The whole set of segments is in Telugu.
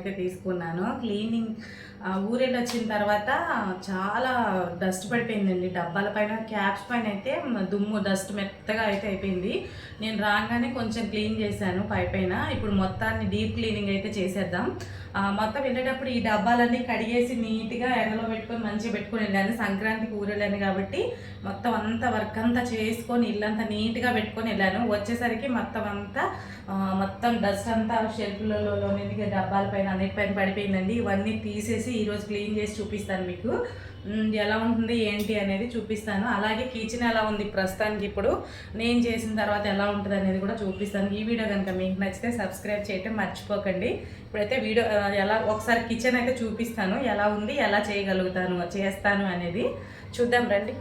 అయితే తీసుకున్నాను. క్లీనింగ్ ఊరెళ్ళి వచ్చిన తర్వాత చాలా డస్ట్ పడిపోయిందండి. డబ్బాల పైన క్యాప్స్ పైన అయితే దుమ్ము డస్ట్ మెత్తగా అయితే అయిపోయింది. నేను రాగానే కొంచెం క్లీన్ చేశాను పై పైన. ఇప్పుడు మొత్తాన్ని డీప్ క్లీనింగ్ అయితే చేసేద్దాం. మొత్తం వెళ్ళేటప్పుడు ఈ డబ్బాలన్నీ కడిగేసి నీట్గా ఎండలో పెట్టుకొని మంచిగా పెట్టుకొని వెళ్ళాను. సంక్రాంతికి ఊరెళ్ళాను కాబట్టి మొత్తం అంతా వర్క్ అంతా చేసుకొని ఇల్లంతా నీట్గా పెట్టుకొని వెళ్ళాను. వచ్చేసరికి మొత్తం అంతా మొత్తం డస్ట్ అంతా షెల్ఫ్లలో డబ్బాల పైన అన్నిటిపైన పడిపోయిందండి. ఇవన్నీ తీసేసి ఈరోజు క్లీన్ చేసి చూపిస్తాను మీకు. ఎలా ఉంటుంది ఏంటి అనేది చూపిస్తాను. అలాగే కిచెన్ ఎలా ఉంది ప్రస్తుతానికి ఇప్పుడు నేను చేసిన తర్వాత ఎలా ఉంటుంది అనేది కూడా చూపిస్తాను. ఈ వీడియో కనుక మీకు నచ్చితే సబ్స్క్రైబ్ చేయటం మర్చిపోకండి. ఇప్పుడైతే వీడియో ఎలా ఒకసారి కిచెన్ అయితే చూపిస్తాను. ఎలా ఉంది ఎలా చేయగలుగుతాను చేస్తాను అనేది చూద్దాం రండి.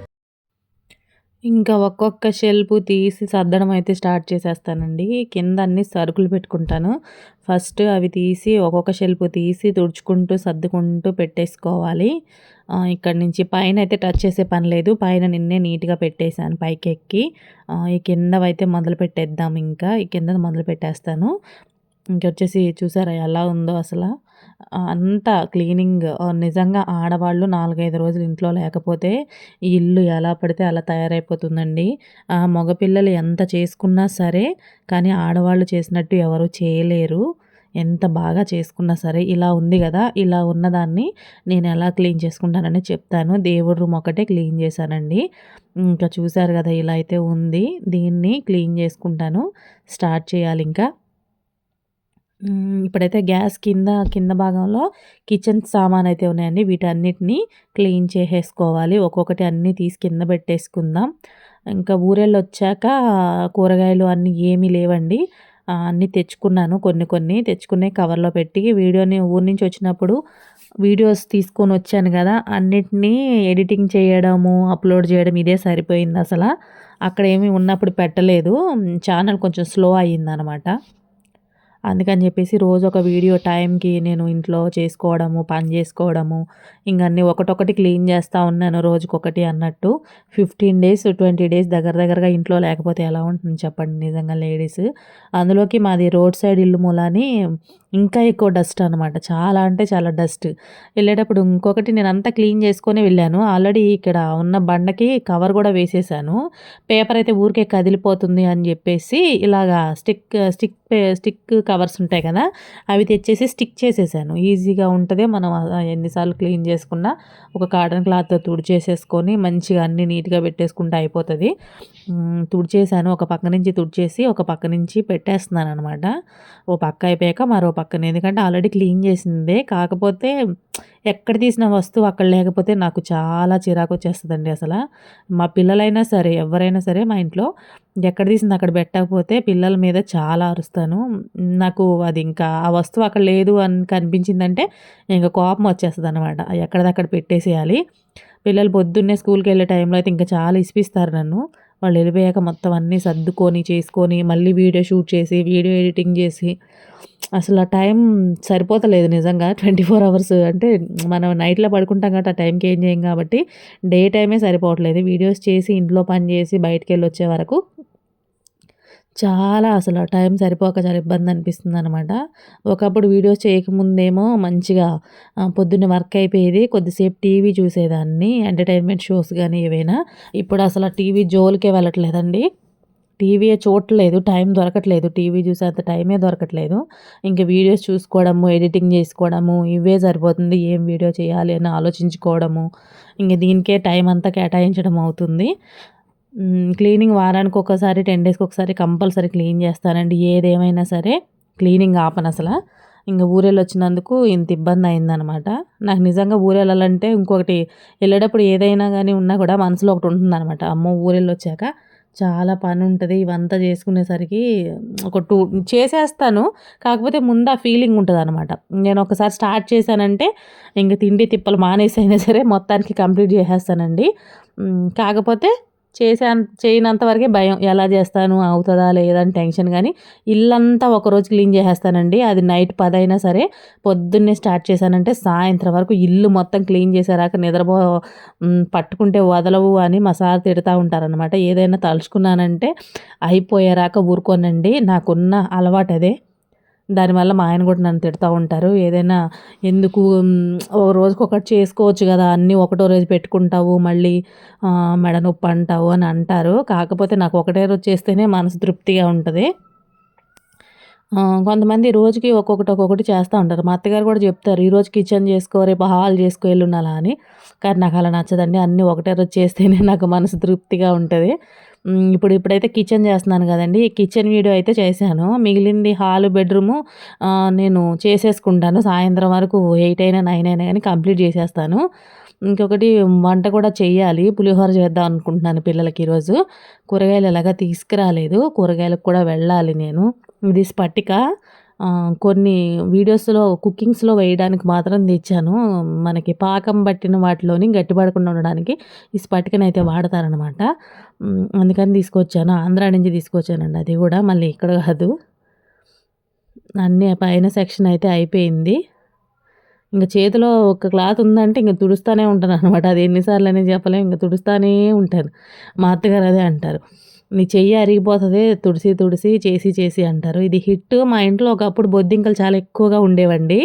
ఇంకా ఒక్కొక్క షెల్ఫ్ తీసి సర్దడం అయితే స్టార్ట్ చేసేస్తానండి. కింద అన్ని సరుకులు పెట్టుకుంటాను. ఫస్ట్ అవి తీసి ఒక్కొక్క షెల్ఫ్ తీసి తుడుచుకుంటూ సర్దుకుంటూ పెట్టేసుకోవాలి. ఇక్కడ నుంచి పైన అయితే టచ్ చేసే పని లేదు. పైన నిన్నే నీట్గా పెట్టేశాను పైకి ఎక్కి ఈ కిందవైతే మొదలు పెట్టేద్దాం ఇంకా. ఈ కింద మొదలు పెట్టేస్తాను. ఇంకొచ్చేసి చూసారా ఎలా ఉందో అసలు? అంతా క్లీనింగ్ నిజంగా ఆడవాళ్ళు నాలుగైదు రోజులు ఇంట్లో లేకపోతే ఈ ఇల్లు ఎలా పడితే అలా తయారైపోతుందండి. ఆ మగపిల్లలు ఎంత చేసుకున్నా సరే కానీ ఆడవాళ్ళు చేసినట్టు ఎవరు చేయలేరు. ఎంత బాగా చేసుకున్నా సరే ఇలా ఉంది కదా ఇలా ఉన్నదాన్ని నేను ఎలా క్లీన్ చేసుకుంటానని చెప్తాను. దేవుడి రూమ్ ఒకటే క్లీన్ చేశానండి. ఇంకా చూశారు కదా ఇలా అయితే ఉంది. దీన్ని క్లీన్ చేసుకుంటాను. స్టార్ట్ చేయాలి ఇంకా. ఇప్పుడైతే గ్యాస్ కింద కింద భాగంలో కిచెన్ సామాన్ అయితే ఉన్నాయండి. వీటన్నిటిని క్లీన్ చేసేసుకోవాలి. ఒక్కొక్కటి అన్నీ తీసి కింద పెట్టేసుకుందాం. ఇంకా ఊరేళ్ళు వచ్చాక కూరగాయలు అన్నీ ఏమీ లేవండి. అన్నీ తెచ్చుకున్నాను. కొన్ని కొన్ని తెచ్చుకునే కవర్లో పెట్టి వీడియోని ఊరి నుంచి వచ్చినప్పుడు వీడియోస్ తీసుకొని వచ్చాను కదా అన్నిటినీ ఎడిటింగ్ చేయడము అప్లోడ్ చేయడం ఇదే సరిపోయింది అసలు. అక్కడ ఏమీ ఉన్నప్పుడు పెట్టలేదు. ఛానల్ కొంచెం స్లో అయ్యిందనమాట. అందుకని చెప్పేసి రోజు ఒక వీడియో టైంకి నేను ఇంట్లో చేసుకోవడము పని చేసుకోవడము ఇంక అన్నీ ఒకటొకటి క్లీన్ చేస్తూ ఉన్నాను రోజుకొకటి అన్నట్టు. ఫిఫ్టీన్ డేస్ ట్వంటీ డేస్ దగ్గర దగ్గరగా ఇంట్లో లేకపోతే ఎలా ఉంటుంది చెప్పండి నిజంగా లేడీస్? అందులోకి మాది రోడ్ సైడ్ ఇల్లు మూలని ఇంకా ఎక్కువ డస్ట్ అనమాట చాలా అంటే చాలా డస్ట్. వెళ్ళేటప్పుడు ఇంకొకటి నేను అంతా క్లీన్ చేసుకొని వెళ్ళాను. ఆల్రెడీ ఇక్కడ ఉన్న బండకి కవర్ కూడా వేసేసాను. పేపర్ అయితే ఊరికే కదిలిపోతుంది అని చెప్పేసి ఇలాగా స్టిక్ స్టిక్ స్టిక్ కవర్స్ ఉంటాయి కదా అవి తెచ్చేసి స్టిక్ చేసేసాను. ఈజీగా ఉంటుంది మనం ఎన్నిసార్లు క్లీన్ చేసుకున్నా ఒక కాటన్ క్లాత్తో తుడిచేసేసుకొని మంచిగా అన్ని నీట్గా పెట్టేసుకుంటే అయిపోతుంది. తుడి తుడిచేసాను. ఒక పక్క నుంచి తుడిచేసి ఒక పక్క నుంచి పెట్టేస్తున్నాను అనమాట ఓ పక్క అయిపోయాక మరో పక్కన. ఎందుకంటే ఆల్రెడీ క్లీన్ చేసిందే. కాకపోతే ఎక్కడ తీసిన వస్తువు అక్కడ లేకపోతే నాకు చాలా చిరాకు వచ్చేస్తుందండి అసలు. మా పిల్లలైనా సరే ఎవరైనా సరే మా ఇంట్లో ఎక్కడ తీసింది అక్కడ పెట్టకపోతే పిల్లల మీద చాలా అరుస్తాను. నాకు అది ఇంకా ఆ వస్తువు అక్కడ లేదు అని కనిపించిందంటే ఇంకా కోపం వచ్చేస్తుంది అనమాట ఎక్కడదక్కడ పెట్టేసేయాలి. పిల్లలు పొద్దున్నే స్కూల్కి వెళ్ళే టైంలో అయితే ఇంకా చాలా ఇసిపిస్తారు నన్ను. వాళ్ళు వెళ్ళిపోయాక మొత్తం అన్నీ సర్దుకొని చేసుకొని మళ్ళీ వీడియో షూట్ చేసి వీడియో ఎడిటింగ్ చేసి అసలు ఆ టైం సరిపోతలేదు నిజంగా. ట్వంటీ ఫోర్ అవర్స్ అంటే మనం నైట్లో పడుకుంటాం కాబట్టి ఆ టైంకి ఏం చేయం కాబట్టి డే టైమే సరిపోవట్లేదు. వీడియోస్ చేసి ఇంట్లో పని చేసి బయటికి వెళ్ళి వచ్చే వరకు చాలా అసలు టైం సరిపోక చాలా ఇబ్బంది అనిపిస్తుంది అనమాట ఒకప్పుడు వీడియోస్ చేయకముందేమో మంచిగా పొద్దున్న వర్క్ అయిపోయేది కొద్దిసేపు టీవీ చూసేదాన్ని ఎంటర్టైన్మెంట్ షోస్ కానీ ఏవైనా. ఇప్పుడు అసలు టీవీ జోలికే వెళ్ళట్లేదండి. టీవీ చూడట్లేదు టైం దొరకట్లేదు. టీవీ చూసేంత టైమే దొరకట్లేదు. ఇంకా వీడియోస్ చూసుకోవడము ఎడిటింగ్ చేసుకోవడము ఇవే సరిపోతుంది. ఏం వీడియో చేయాలి అని ఆలోచించుకోవడము ఇంక దీనికే టైం అంతా కేటాయించడం అవుతుంది. క్లీనింగ్ వారానికి ఒకసారి టెన్ డేస్కి ఒకసారి కంపల్సరీ క్లీన్ చేస్తానండి. ఏదేమైనా సరే క్లీనింగ్ ఆపను అసలు. ఇంకా ఊరెళ్ళి వచ్చినందుకు ఇంత ఇబ్బంది అయిందనమాట. నాకు నిజంగా ఊరెళ్ళాలంటే ఇంకొకటి వెళ్ళేటప్పుడు ఏదైనా కానీ ఉన్నా కూడా మనసులో ఒకటి ఉంటుందన్నమాట అమ్మో ఊరెళ్ళి వచ్చాక చాలా పని ఉంటుంది ఇవంతా చేసుకునేసరికి ఒక టూ చేసేస్తాను. కాకపోతే ముందు ఆ ఫీలింగ్ ఉంటుంది అనమాట నేను ఒకసారి స్టార్ట్ చేశానంటే ఇంక తిండి తిప్పలు మానేసి అయినా సరే మొత్తానికి కంప్లీట్ చేసేస్తానండి. కాకపోతే చేసే చేయనంత వరకే భయం. ఎలా చేస్తాను? అవుతుందా? లేదా? అని టెన్షన్ కానీ ఇల్లంతా ఒకరోజు క్లీన్ చేసేస్తానండి. అది నైట్ పదైనా సరే పొద్దున్నే స్టార్ట్ చేశానంటే సాయంత్రం వరకు ఇల్లు మొత్తం క్లీన్ చేసేరాక నిద్రపో పట్టుకుంటే వదలవు అని మా సార్ తిడతా ఉంటారనమాట ఏదైనా తలుచుకున్నానంటే అయిపోయేరాక ఊరుకోనండి. నాకున్న అలవాటు అదే దానివల్ల మా ఆయన కూడా నన్ను తిడతా ఉంటారు. ఏదైనా ఎందుకు ఓ రోజుకి ఒకటి చేసుకోవచ్చు కదా అన్నీ ఒకటో రోజు పెట్టుకుంటావు మళ్ళీ మెడ నొప్పి అంటావు అని అంటారు. కాకపోతే నాకు ఒకటే రోజు చేస్తేనే మనసు తృప్తిగా ఉంటుంది. కొంతమంది రోజుకి ఒక్కొక్కటి ఒక్కొక్కటి చేస్తూ ఉంటారు. మా అత్తగారు కూడా చెప్తారు ఈరోజు కిచెన్ చేసుకో రేపు హాల్ చేసుకో వెళ్ళున్నాలా అని. కానీ నాకు అలా నచ్చదండి. అన్నీ ఒకటే రోజు చేస్తేనే నాకు మనసు తృప్తిగా ఉంటుంది. ఇప్పుడు ఇప్పుడైతే కిచెన్ చేస్తున్నాను కదండి. కిచెన్ వీడియో అయితే చేశాను. మిగిలింది హాల్ బెడ్రూము నేను చేసేసుకుంటాను. సాయంత్రం వరకు ఎయిట్ అయినా నైన్ అయినా కానీ కంప్లీట్ చేసేస్తాను. ఇంకొకటి వంట కూడా చేయాలి. పులిహోర చేద్దాం అనుకుంటున్నాను పిల్లలకి ఈరోజు. కూరగాయలు ఎలాగా తీసుకురాలేదు. కూరగాయలకు కూడా వెళ్ళాలి నేను. ఇది స్పటిక. కొన్ని వీడియోస్లో కుకింగ్స్లో వేయడానికి మాత్రం తెచ్చాను. మనకి పాకం పట్టిన వాటిలోని గట్టిపడకుండా ఉండడానికి ఈ స్పటికను అయితే వాడతారనమాట. అందుకని తీసుకొచ్చాను. ఆంధ్రా నుంచి తీసుకొచ్చానండి. అది కూడా మళ్ళీ ఇక్కడ కాదు. అన్నీ పైన సెక్షన్ అయితే అయిపోయింది. ఇంకా చేతిలో ఒక క్లాత్ ఉందంటే ఇంక తుడుస్తూనే ఉంటాను అనమాట అది ఎన్నిసార్లు అనేది చెప్పలేము ఇంకా తుడుస్తూనే ఉంటాను. మా అత్తగారు అదే అంటారు. నీ చెయ్యి అరిగిపోతుంది తుడిసి తుడిసి చేసి చేసి అంటారు. ఇది హిట్. మా ఇంట్లో ఒకప్పుడు బొద్దింకలు చాలా ఎక్కువగా ఉండేవండి.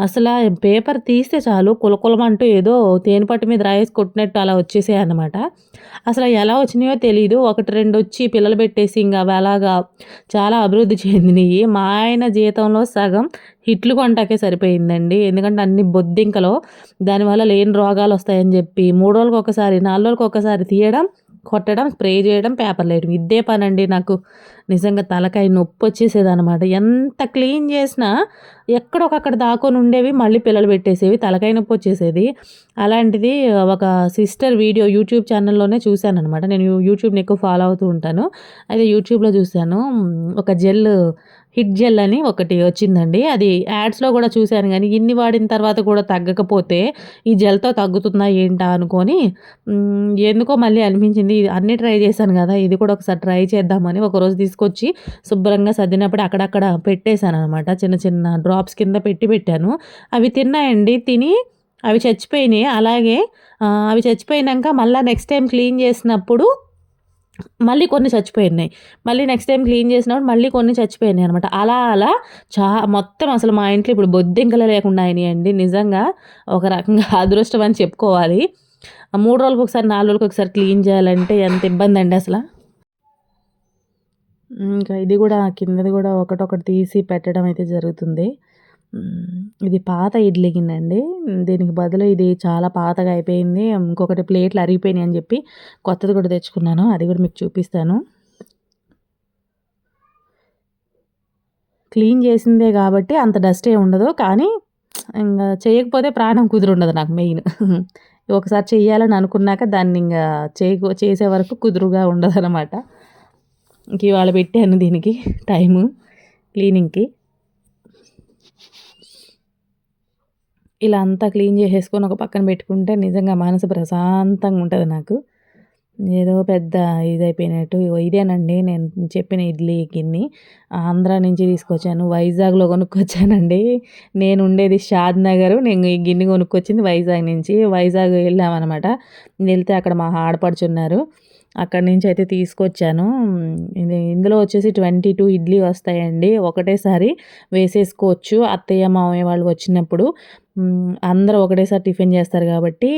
అసలు పేపర్ తీస్తే చాలు కులకులమంటూ ఏదో తేనెపట్టు మీద రాయేసి కొట్టినట్టు అలా వచ్చేసాయి అనమాట అసలు ఎలా వచ్చినాయో తెలియదు ఒకటి రెండు వచ్చి పిల్లలు పెట్టేసి ఇంకా అవి అలాగా చాలా అభివృద్ధి చెందినవి మా ఆయన జీతంలో సగం హిట్లు కొంటాకే సరిపోయిందండి. ఎందుకంటే అన్ని బొద్దింకలో దానివల్ల లేని రోగాలు వస్తాయని చెప్పి మూడు రోజులకు ఒకసారి నాలుగు రోజులకు ఒకసారి తీయడం కొట్టడం స్ప్రే చేయడం పేపర్లు వేయడం ఇదే పని అండి నాకు నిజంగా తలకాయ నొప్పి వచ్చేసేది అనమాట ఎంత క్లీన్ చేసినా ఎక్కడొకక్కడ దాకొని ఉండేవి మళ్ళీ పిల్లలు పెట్టేసేవి తలకాయ నొప్పి వచ్చేసేది. అలాంటిది ఒక సిస్టర్ వీడియో యూట్యూబ్ ఛానల్లోనే చూశాను అనమాట నేను యూట్యూబ్ని ఎక్కువ ఫాలో అవుతూ ఉంటాను. అయితే యూట్యూబ్లో చూశాను ఒక జెల్ హిట్ జెల్ అని ఒకటి వచ్చిందండి. అది యాడ్స్లో కూడా చూశాను కానీ ఇన్ని వాడిన తర్వాత కూడా తగ్గకపోతే ఈ జెల్తో తగ్గుతుందా ఏంటా అనుకొని ఎందుకో మళ్ళీ అనిపించింది. అన్నీ ట్రై చేశాను కదా ఇది కూడా ఒకసారి ట్రై చేద్దామని ఒకరోజు తీసుకొచ్చి శుభ్రంగా సర్దినప్పుడు అక్కడక్కడ పెట్టేశాను అనమాట చిన్న చిన్న డ్రాప్స్ కింద పెట్టి పెట్టాను. అవి తిన్నాయండి తిని అవి చచ్చిపోయినాయి. అలాగే అవి చచ్చిపోయినాక మళ్ళీ నెక్స్ట్ టైం క్లీన్ చేసినప్పుడు మళ్ళీ కొన్ని చచ్చిపోయినాయి. మళ్ళీ నెక్స్ట్ టైం క్లీన్ చేసినప్పుడు మళ్ళీ కొన్ని చచ్చిపోయినాయి అనమాట అలా అలా చా మొత్తం అసలు మా ఇంట్లో ఇప్పుడు బొద్దింకలు లేకుండా అయినాయండి. నిజంగా ఒక రకంగా అదృష్టం అని చెప్పుకోవాలి. ఆ మూడు రోజులకు ఒకసారి నాలుగు రోజులకు ఒకసారి క్లీన్ చేయాలంటే ఎంత ఇబ్బంది అండి అసలు? ఇంకా ఇది కూడా కిందది కూడా ఒకటొకటి తీసి పెట్టడం అయితే జరుగుతుంది. ఇది పాత ఇడ్లీ గిన్నె అండి దీనికి బదులు ఇది చాలా పాతగా అయిపోయింది. ఇంకొకటి ప్లేట్లు అరిగిపోయినాయి అని చెప్పి కొత్తది కూడా తెచ్చుకున్నాను. అది కూడా మీకు చూపిస్తాను. క్లీన్ చేసిందే కాబట్టి అంత డస్ట్ ఏ ఉండదు. కానీ ఇంకా చేయకపోతే ప్రాణం కుదురుండదు నాకు మెయిన్. ఒకసారి చేయాలని అనుకున్నాక దాన్ని ఇంకా చేయకు చేసే వరకు కుదురుగా ఉండదు అనమాట ఇంక ఇవాళ పెట్టాను దీనికి టైము క్లీనింగ్కి. ఇలా అంతా క్లీన్ చేసేసుకొని ఒక పక్కన పెట్టుకుంటే నిజంగా మనసు ప్రశాంతంగా ఉంటుంది నాకు. ఏదో పెద్ద ఇదైపోయినట్టు. ఇదేనండి నేను చెప్పిన ఇడ్లీ గిన్ని. ఆంధ్రా నుంచి తీసుకొచ్చాను వైజాగ్లో కొనుక్కొచ్చానండి. నేను ఉండేది షాద్ నగర్ నేను ఈ గిన్నె కొనుక్కొచ్చింది వైజాగ్ నుంచి. వైజాగ్ వెళ్ళామన్నమాట. వెళ్తే అక్కడ మా ఆడపడుచున్నారు అక్కడి నుంచి అయితే తీసుకొచ్చాను. ఇది ఇందులో వచ్చేసి ట్వంటీ టూ ఇడ్లీ వస్తాయండి. ఒకటేసారి వేసేసుకోవచ్చు. అత్తయ్య మామయ్య వాళ్ళు వచ్చినప్పుడు అందరూ ఒకటేసారి టిఫిన్ చేస్తారు కాబట్టి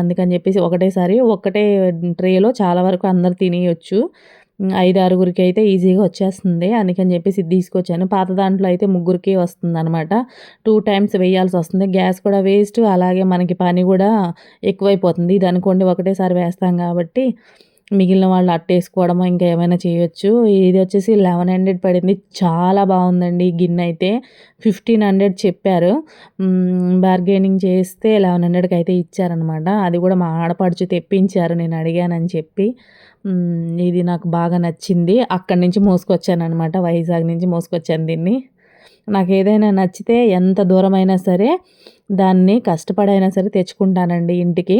అందుకని చెప్పేసి ఒకటేసారి ఒకటే ట్రేలో చాలా వరకు అందరు తినేయొచ్చు. ఐదు ఆరుగురికి అయితే ఈజీగా వచ్చేస్తుంది. అందుకని చెప్పేసి ఇది తీసుకొచ్చాను. పాత దాంట్లో అయితే ముగ్గురికి వస్తుంది అనమాట టూ టైమ్స్ వేయాల్సి వస్తుంది. గ్యాస్ కూడా వేస్ట్. అలాగే మనకి పని కూడా ఎక్కువైపోతుంది. ఇది అనుకోండి ఒకటేసారి వేస్తాం కాబట్టి మిగిలిన వాళ్ళు అట్టేసుకోవడమో ఇంకా ఏమైనా చేయొచ్చు. ఇది వచ్చేసి లెవెన్ హండ్రెడ్ పడింది. చాలా బాగుందండి ఈ గిన్నె అయితే. ఫిఫ్టీన్ హండ్రెడ్ చెప్పారు. బార్గెనింగ్ చేస్తే లెవెన్ హండ్రెడ్కి అయితే ఇచ్చారనమాట అది కూడా మా ఆడపడుచు తెప్పించారు. నేను అడిగానని చెప్పి. ఇది నాకు బాగా నచ్చింది. అక్కడి నుంచి మోసుకొచ్చాను అనమాట వైజాగ్ నుంచి మోసుకొచ్చాను దీన్ని. నాకు ఏదైనా నచ్చితే ఎంత దూరమైనా సరే దాన్ని కష్టపడైనా సరే తెచ్చుకుంటానండి ఇంటికి.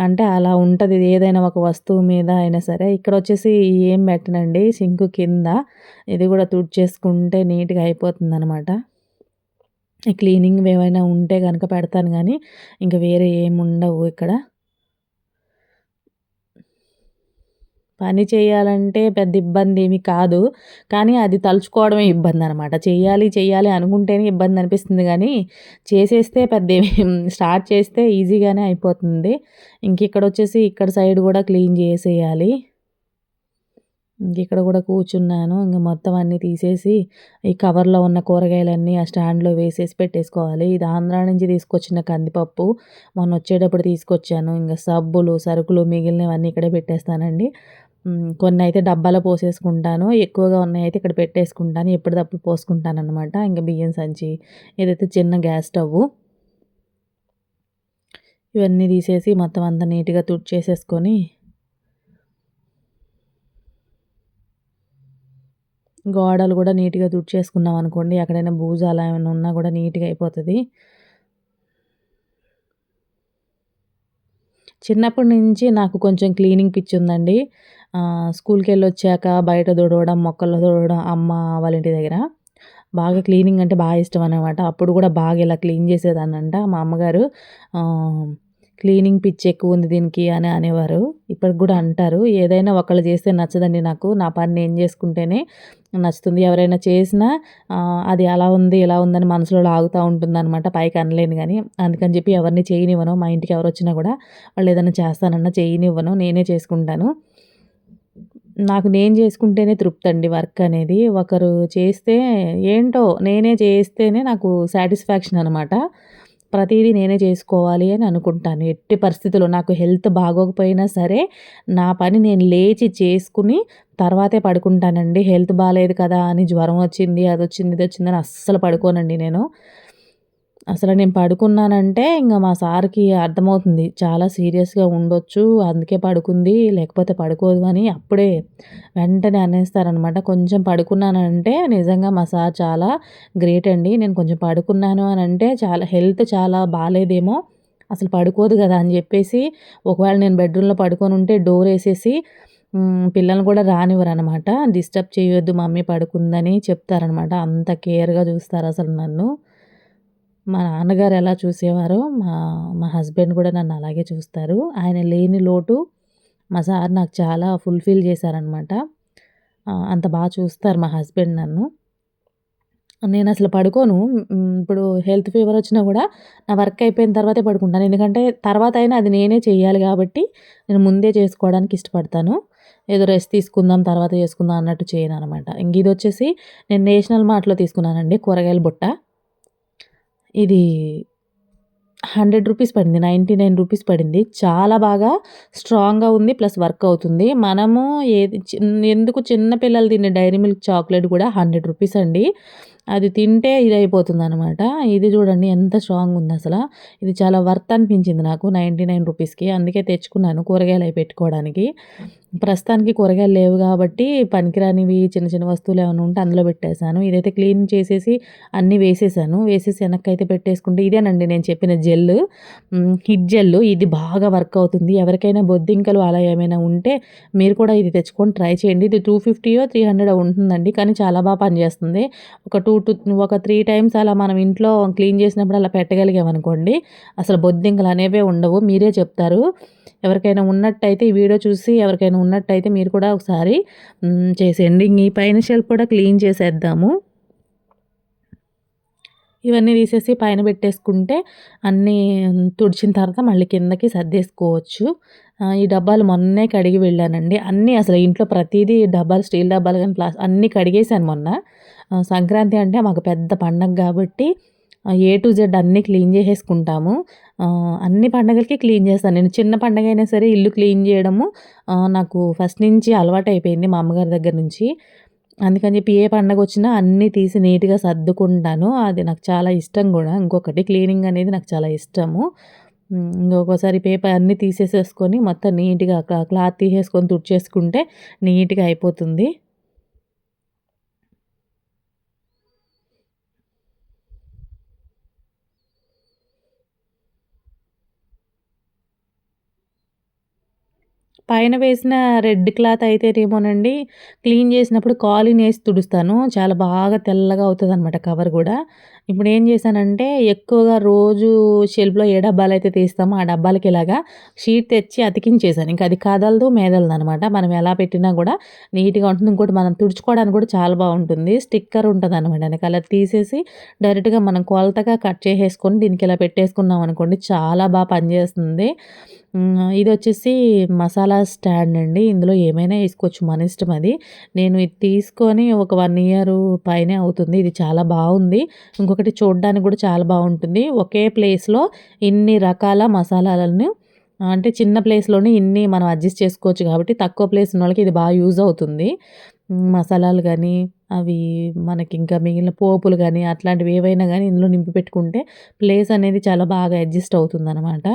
అంటే అలా ఉంటుంది ఏదైనా ఒక వస్తువు మీద అయినా సరే. ఇక్కడ వచ్చేసి ఏం పెట్టనండి. సింకు కింద ఇది కూడా తుడిచేసుకుంటే నీట్‌గా అయిపోతుందనమాట. అనమాట క్లీనింగ్ ఏమైనా ఉంటే కనుక పెడతాను కానీ ఇంక వేరే ఏమి ఉండవు ఇక్కడ. పని చేయాలంటే పెద్ద ఇబ్బంది ఏమి కాదు. కానీ అది తలుచుకోవడమే ఇబ్బంది అనమాట చేయాలి చేయాలి అనుకుంటేనే ఇబ్బంది అనిపిస్తుంది కానీ చేసేస్తే పెద్ద స్టార్ట్ చేస్తే ఈజీగానే అయిపోతుంది. ఇంక ఇక్కడ సైడ్ కూడా క్లీన్ చేసేయాలి ఇంకిక్కడ కూడా కూర్చున్నాను. ఇంక మొత్తం అన్నీ తీసేసి, ఈ కవర్‌లో ఉన్న కూరగాయలన్నీ ఆ స్టాండ్‌లో వేసేసి పెట్టేసుకోవాలి. ఇది ఆంధ్రా నుంచి తీసుకొచ్చిన కందిపప్పు. మొన్న వచ్చేటప్పుడు తీసుకొచ్చాను. ఇంకా సబ్బులు, సరుకులు మిగిలినవన్నీ ఇక్కడే పెట్టేస్తానండి. కొన్ని అయితే డబ్బాలో పోసేసుకుంటాను. ఎక్కువగా ఉన్నయయితే ఇక్కడ పెట్టేసుకుంటాను. ఎప్పటిదప్పుడు పోసుకుంటాను అనమాట ఇంకా బియ్యం సంచి, ఏదైతే చిన్న గ్యాస్ స్టవ్వు. ఇవన్నీ తీసేసి మొత్తం అంతా నీట్‌గా తుడిచేసేసుకొని గోడలు కూడా నీట్‌గా తుడిచేసుకున్నామనుకోండి, ఎక్కడైనా బూజు అలా ఏమైనా ఉన్నా కూడా నీట్‌గా అయిపోతుంది చిన్నప్పటి నుంచి నాకు కొంచెం క్లీనింగ్ పిచ్చి ఉందండి స్కూల్కి వెళ్ళి వచ్చాక బయట తుడవడం, మొక్కలు తుడవడం అమ్మ వాళ్ళ ఇంటి దగ్గర. బాగా క్లీనింగ్ అంటే బాగా ఇష్టం అనమాట అప్పుడు కూడా బాగా ఇలా క్లీన్ చేసేదాన్నంట. మా అమ్మగారు క్లీనింగ్ పిచ్చి ఎక్కువుంది దీనికి అని అనేవారు. ఇప్పటికి కూడా అంటారు. ఏదైనా ఒకళ్ళు చేస్తే నచ్చదండి నాకు. నా పని నేను చేసుకుంటేనే నచ్చుతుంది. ఎవరైనా చేసినా అది అలా ఉంది, ఇలా ఉందని మనసులో లాగుతూ ఉంటుంది అనమాట పైకి అనలేను కానీ అందుకని చెప్పి ఎవరిని చేయనివ్వను. మా ఇంటికి ఎవరు వచ్చినా కూడా వాళ్ళు ఏదైనా చేస్తానన్నా చేయనివ్వను. నేనే చేసుకుంటాను. నాకు నేను చేసుకుంటేనే తృప్తి అండి వర్క్ అనేది. ఒకరు చేస్తే ఏంటో నేనే చేస్తేనే నాకు సాటిస్ఫాక్షన్ అనమాట. ప్రతిదీ నేనే చేసుకోవాలి అని అనుకుంటాను. ఎట్టి పరిస్థితుల్లో నాకు హెల్త్ బాగోకపోయినా సరే, నా పని నేను లేచి చేసుకుని తర్వాతే పడుకుంటానండి. హెల్త్ బాగాలేదు కదా అని జ్వరం వచ్చింది, అది వచ్చింది ఇది వచ్చిందని అస్సలు పడుకోనండి నేను. అసలు నేను పడుకున్నానంటే ఇంకా మా సార్‌కి అర్థమవుతుంది. చాలా సీరియస్‌గా ఉండొచ్చు. అందుకే పడుకుంది. లేకపోతే పడుకోదు అని అప్పుడే వెంటనే అనేస్తారనమాట. కొంచెం పడుకున్నానంటే నిజంగా మా సార్ చాలా గ్రేట్ అండి. నేను కొంచెం పడుకున్నాను అని అంటే చాలా హెల్త్ చాలా బాగాలేదేమో అసలు పడుకోదు కదా అని చెప్పేసి ఒకవేళ నేను బెడ్‌రూమ్‌లో పడుకొని ఉంటే డోర్ వేసేసి పిల్లల్ని రానివ్వరు అనమాట డిస్టర్బ్ చేయొద్దు మమ్మీ పడుకుందని చెప్తారనమాట. అంత కేర్‌గా చూస్తారు అసలు నన్ను. మా నాన్నగారు ఎలా చూసేవారో మా మా హస్బెండ్ కూడా నన్ను అలాగే చూస్తారు. ఆయన లేని లోటు మా సార్ నాకు చాలా ఫుల్‌ఫిల్ చేశారనమాట. అంత బాగా చూస్తారు మా హస్బెండ్ నన్ను. నేను అసలు పడుకోను. ఇప్పుడు హెల్త్ ఫీవర్ వచ్చినా కూడా నా వర్క్ అయిపోయిన తర్వాతే పడుకుంటాను. ఎందుకంటే తర్వాత అయినా అది నేనే చేయాలి కాబట్టి నేను ముందే చేసుకోవడానికి ఇష్టపడతాను. ఏదో రెస్ట్ తీసుకుందాం, తర్వాత చేసుకుందాం అన్నట్టు చేయను అనమాట ఇంక ఇదొచ్చేసి నేను నేషనల్ మార్ట్‌లో తీసుకున్నానండి కూరగాయల బుట్ట. ఇది 100 రూపీస్ పడింది. 99 రూపీస్ పడింది. చాలా బాగా స్ట్రాంగ్‌గా ఉంది. ప్లస్ వర్క్ అవుతుంది. మనము ఏది ఎందుకు చిన్నపిల్లలు తినే డైరీ మిల్క్ చాక్లెట్ కూడా హండ్రెడ్ రూపీస్ అండి. అది తింటే ఇది అయిపోతుంది అనమాట ఇది చూడండి ఎంత స్ట్రాంగ్ ఉంది అసలు ఇది చాలా వర్త్ అనిపించింది నాకు 99 రూపీస్‌కి. అందుకే తెచ్చుకున్నాను కూరగాయలు అవి పెట్టుకోవడానికి. ప్రస్తుతానికి కూరగాయలు లేవు కాబట్టి పనికిరానివి చిన్న చిన్న వస్తువులు ఏమైనా ఉంటే అందులో పెట్టేశాను. ఇదైతే క్లీన్ చేసేసి అన్నీ వేసేసాను. వేసేసి వెనక్కైతే పెట్టేసుకుంటే ఇదేనండి నేను చెప్పిన జెల్. Hit gel. ఇది బాగా వర్క్ అవుతుంది. ఎవరికైనా బొద్దింకలు అలా ఏమైనా ఉంటే మీరు కూడా ఇది తెచ్చుకొని ట్రై చేయండి. ఇది 250యో, 300 ఉంటుందండి. కానీ చాలా బాగా పనిచేస్తుంది. ఒక టూ టూ ఒక త్రీ టైమ్స్ అలా మనం ఇంట్లో క్లీన్ చేసినప్పుడు అలా పెట్టగలిగామనుకోండి, అసలు బొద్దింకలు అనేవే ఉండవు. మీరే చెప్తారు. ఎవరికైనా ఉన్నట్టయితే ఈ వీడియో చూసి ఎవరికైనా ఉన్నట్టయితే మీరు కూడా ఒకసారి చేసేయండి. ఈ పైన షెల్ఫ్ కూడా క్లీన్ చేసేద్దాము. ఇవన్నీ తీసేసి పైన పెట్టేసుకుంటే అన్నీ తుడిచిన తర్వాత మళ్ళీ కిందకి సర్దేసుకోవచ్చు. ఈ డబ్బాలు మొన్నే కడిగి వెళ్ళానండి. అన్నీ అసలు ఇంట్లో ప్రతిదీ డబ్బాలు స్టీల్ డబ్బాలు కానీ ప్లాస్ అన్నీ కడిగేశాను మొన్న. సంక్రాంతి అంటే మాకు పెద్ద పండగ కాబట్టి ఏ టు జెడ్ అన్నీ క్లీన్ చేసేసుకుంటాము అన్ని పండగలకి క్లీన్ చేస్తాను నేను. చిన్న పండగ అయినా సరే ఇల్లు క్లీన్ చేయడము నాకు ఫస్ట్ నుంచి అలవాటు అయిపోయింది మా అమ్మగారి దగ్గర నుంచి. అందుకని చెప్పి ఏ పండగ వచ్చినా అన్నీ తీసి నీట్‌గా సర్దుకుంటాను. అది నాకు చాలా ఇష్టం కూడా ఇంకొకటి క్లీనింగ్ అనేది నాకు చాలా ఇష్టము. ఇంకొకసారి పేపర్ అన్నీ తీసేసేసుకొని మొత్తం నీట్‌గా క్లాత్ తీసేసుకొని తుడిచేసుకుంటే నీట్‌గా అయిపోతుంది. పైన వేసిన రెడ్ క్లాత్ అయితేనేమోనండి క్లీన్ చేసినప్పుడు కాలినేసి తుడుస్తాను. చాలా బాగా తెల్లగా అవుతుంది అనమాట కవర్ కూడా ఇప్పుడు ఏం చేశానంటే ఎక్కువగా రోజు షెల్ఫ్‌లో ఏ డబ్బాలైతే తీస్తామో ఆ డబ్బాలకి ఇలాగా షీట్ తెచ్చి అతికించేసాను. ఇంకా అది కదలదు, మెదలదనమాట. మనం ఎలా పెట్టినా కూడా నీట్‌గా ఉంటుంది. ఇంకోటి మనం తుడుచుకోవడానికి కూడా చాలా బాగుంటుంది స్టిక్కర్ ఉంటదనమాట ఎనకాల. అలా తీసేసి డైరెక్ట్‌గా మనం కొలతగా కట్ చేసేసుకొని దీనికి ఇలా పెట్టేసుకున్నాం అనుకోండి చాలా బాగా పనిచేస్తుంది. ఇది వచ్చేసి మసాలా స్టాండ్ అండి. ఇందులో ఏమైనా వేసుకోవచ్చు మన ఇష్టం అది. నేను ఇది తీసుకొని ఒక వన్ ఇయర్ పైనే అవుతుంది. ఇది చాలా బాగుంది ఇంకో ఇంకొకటి చూడ్డానికి కూడా చాలా బాగుంటుంది ఒకే ప్లేస్‌లో ఇన్ని రకాల మసాలాలను అంటే చిన్న ప్లేస్‌లోనే ఇన్ని మనం అడ్జస్ట్ చేసుకోవచ్చు కాబట్టి తక్కువ ప్లేస్ ఉన్న వాళ్ళకి ఇది బాగా యూజ్ అవుతుంది. మసాలాలు కానీ అవి మనకి ఇంకా మిగిలిన పోపులు కానీ అట్లాంటివి ఏవైనా కానీ ఇందులో నింపి పెట్టుకుంటే ప్లేస్ అనేది చాలా బాగా అడ్జస్ట్ అవుతుందనమాట.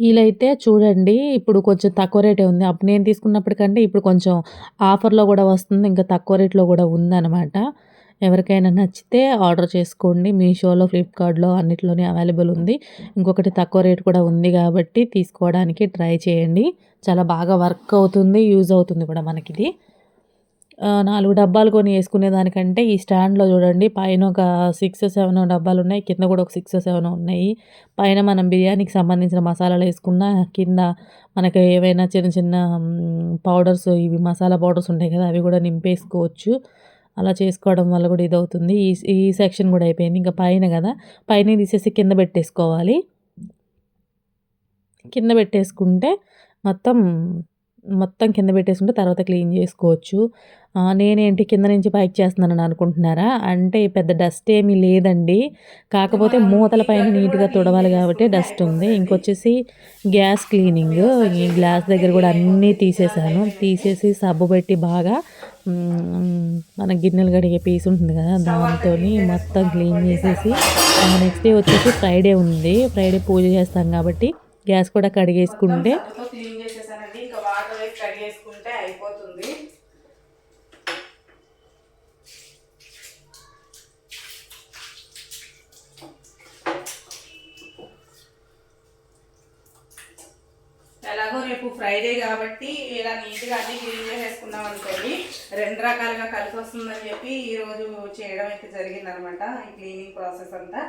వీలైతే చూడండి ఇప్పుడు కొంచెం తక్కువ రేటే ఉంది. అప్పుడు నేను తీసుకున్నప్పటికంటే ఇప్పుడు కొంచెం ఆఫర్‌లో కూడా వస్తుంది. ఇంకా తక్కువ రేట్‌లో కూడా ఉందన్నమాట ఎవరికైనా నచ్చితే ఆర్డర్ చేసుకోండి. మీషోలో, ఫ్లిప్‌కార్ట్‌లో అన్నిట్లోనే అవైలబుల్ ఉంది. ఇంకొకటి తక్కువ రేట్ కూడా ఉంది కాబట్టి తీసుకోవడానికి ట్రై చేయండి. చాలా బాగా వర్క్ అవుతుంది. యూజ్ అవుతుంది కూడా మనకిది. నాలుగు డబ్బాలు కొని వేసుకునే దానికంటే ఈ స్టాండ్‌లో చూడండి పైన ఒక సిక్స్ సెవెన్ డబ్బాలు ఉన్నాయి కింద కూడా ఒక 6, 7 ఉన్నాయి. పైన మనం బిర్యానీకి సంబంధించిన మసాలాలు వేసుకున్న కింద మనకి ఏవైనా చిన్న చిన్న పౌడర్స్ ఇవి మసాలా పౌడర్స్ ఉంటాయి కదా! అవి కూడా నింపేసుకోవచ్చు. అలా చేసుకోవడం వల్ల కూడా ఇదవుతుంది. ఈ ఈ సెక్షన్ కూడా అయిపోయింది. ఇంకా పైన కదా పైన తీసేసి కింద పెట్టేసుకోవాలి. కింద పెట్టేసుకుంటే మొత్తం, మొత్తం కింద పెట్టేసుకుంటే తర్వాత క్లీన్ చేసుకోవచ్చు. నేనేంటి కింద నుంచి పైకి చేస్తున్నానని అనుకుంటున్నారా? అంటే పెద్ద డస్ట్ ఏమీ లేదండి. కాకపోతే మూతల పైన నీట్‌గా తుడవాలి కాబట్టి డస్ట్ ఉంది. ఇంకొచ్చేసి గ్యాస్ క్లీనింగ్. ఈ గ్లాస్ దగ్గర కూడా అన్నీ తీసేసాను. తీసేసి సబ్బు పెట్టి బాగా మన గిన్నెలు కడిగే పీస్ ఉంటుంది కదా! క్లీన్ మొత్తం క్లీన్ చేసేసి నెక్స్ట్ డే వచ్చేసి ఫ్రైడే ఉంది. ఫ్రైడే పూజ చేస్తాం కాబట్టి గ్యాస్ కూడా కడిగేసుకుంటే సబ్బుతో క్లీన్ చేసేసానండి. ఇంకా వాటర్ వేసి కడిగేసుకుంటే అయిపోతుంది. ఎలాగో రేపు ఫ్రైడే కాబట్టి ఇలా నీట్గా అన్ని క్లీన్ చేసేసుకున్నాం అనుకోండి రెండు రకాలుగా కలిసి వస్తుందని చెప్పి ఈ రోజు చేయడం అయితే జరిగిందనమాట ఈ క్లీనింగ్ ప్రాసెస్ అంతా.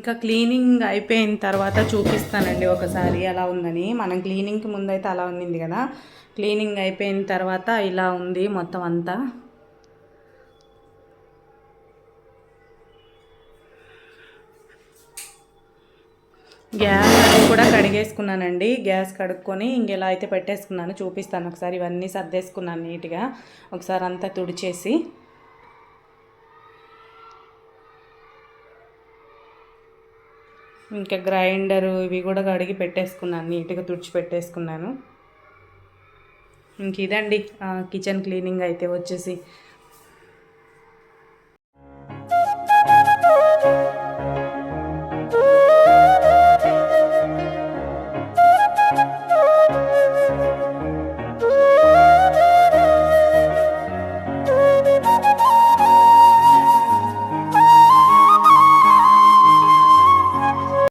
ఇంకా క్లీనింగ్ అయిపోయిన తర్వాత చూపిస్తానండి ఒకసారి ఎలా ఉందని. మనం క్లీనింగ్కి ముందైతే అలా ఉండింది కదా. క్లీనింగ్ అయిపోయిన తర్వాత ఇలా ఉంది మొత్తం అంతా. గ్యాస్ అది కూడా కడిగేసుకున్నానండి. గ్యాస్ కడుక్కొని ఇంకెలా అయితే పెట్టేసుకున్నాను చూపిస్తాను. ఒకసారి ఇవన్నీ సర్దేసుకున్నాను నీట్గా. ఒకసారి అంతా తుడిచేసి. ఇంకా గ్రైండరు ఇవి కూడా కడిగి పెట్టేసుకున్నాను నీట్గా తుడిచి పెట్టేసుకున్నాను. ఇంక ఇదండి కిచెన్ క్లీనింగ్ అయితే వచ్చేసి.